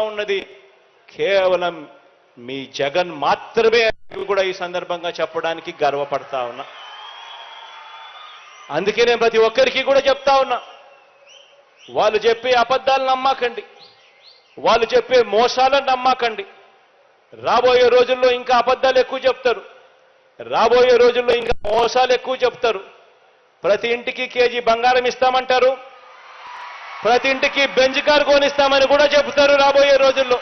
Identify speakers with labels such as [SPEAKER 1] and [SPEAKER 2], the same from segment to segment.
[SPEAKER 1] ఉన్నది. కేవలం మీ జగన్ మాత్రమే కూడా ఈ సందర్భంగా చెప్పడానికి గర్వపడతా ఉన్నా. అందుకే నేను ప్రతి ఒక్కరికి కూడా చెప్తా ఉన్నా. వాళ్ళు చెప్పే అబద్ధాలు నమ్మకండి. వాళ్ళు చెప్పే మోసాలను నమ్మకండి. రాబోయే రోజుల్లో ఇంకా అబద్ధాలు ఎక్కువ చెప్తారు. రాబోయే రోజుల్లో ఇంకా మోసాలు ఎక్కువ చెప్తారు. ప్రతి ఇంటికి కేజీ బంగారం ఇస్తామంటారు. ప్రతి ఇంటికి బెంజ్ కారు కొనిస్తామని కూడా చెబుతారు రాబోయే రోజుల్లో.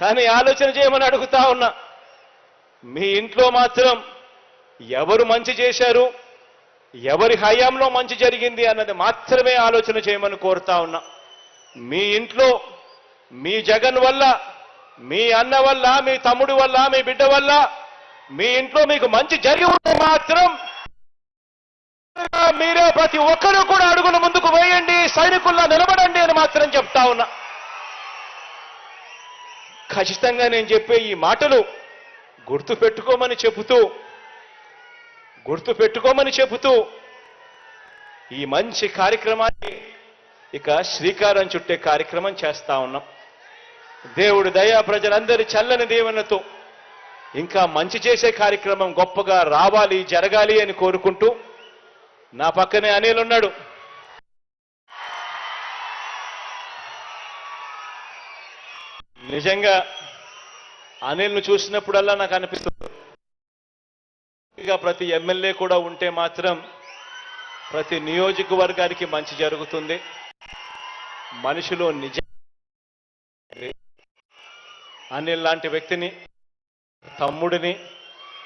[SPEAKER 1] కానీ ఆలోచన చేయమని అడుగుతా ఉన్నా మీ ఇంట్లో మాత్రం ఎవరు మంచి చేశారు ఎవరి హయాంలో మంచి జరిగింది అన్నది మాత్రమే ఆలోచన చేయమని కోరుతా ఉన్నా. మీ ఇంట్లో మీ జగన్ వల్ల మీ అన్న వల్ల మీ తమ్ముడి వల్ల మీ బిడ్డ వల్ల మీ ఇంట్లో మీకు మంచి జరిగి ఉంటే మాత్రం మీరే ప్రతి ఒక్కరూ కూడా అడుగులు ముందుకు సైనికుల్లా నిలబడండి అని మాత్రం చెప్తా ఉన్నా. ఖచ్చితంగా నేను చెప్పే ఈ మాటలు గుర్తు పెట్టుకోమని చెబుతూ గుర్తు పెట్టుకోమని చెబుతూ ఈ మంచి కార్యక్రమాన్ని ఇక శ్రీకారం చుట్టే కార్యక్రమం చేస్తా ఉన్నాం. దేవుడు దయా ప్రజలందరి చల్లని దీవెనతో ఇంకా మంచి చేసే కార్యక్రమం గొప్పగా రావాలి జరగాలి అని కోరుకుంటూ నా పక్కనే అనిల్ ఉన్నాడు. నిజంగా అనిల్ను చూసినప్పుడల్లా నాకు అనిపిస్తుంది. ఇక ప్రతి ఎమ్మెల్యే కూడా ఉంటే మాత్రం ప్రతి నియోజకవర్గానికి మంచి జరుగుతుంది. మనిషిలో నిజ అనిల్ లాంటి వ్యక్తిని తమ్ముడిని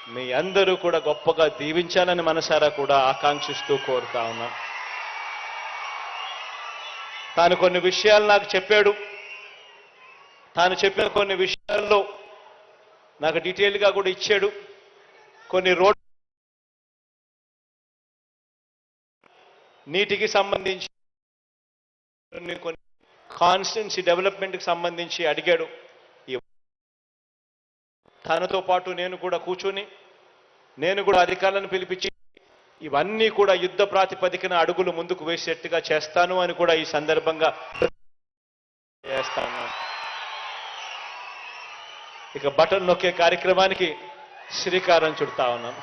[SPEAKER 1] మీ అందరూ కూడా గొప్పగా దీవించాలని మనసారా కూడా ఆకాంక్షిస్తూ కోరుతా ఉన్నా. తాను కొన్ని విషయాలు నాకు చెప్పాడు. తాను చెప్పిన కొన్ని విషయాల్లో నాకు డీటెయిల్గా కూడా ఇచ్చాడు. కొన్ని రోడ్ నీటికి సంబంధించి కొన్ని కొన్ని కాన్స్టిట్యున్సీ డెవలప్మెంట్కి సంబంధించి అడిగాడు. తనతో పాటు నేను కూడా కూర్చుని నేను కూడా అధికారులను పిలిపించి ఇవన్నీ కూడా యుద్ధ ప్రాతిపదికన అడుగులు ముందుకు వేసేట్టుగా చేస్తాను అని కూడా ఈ సందర్భంగా చేస్తాను. ఇక బటన్ నొక్కే కార్యక్రమానికి శ్రీకారం చుడతా ఉన్నాను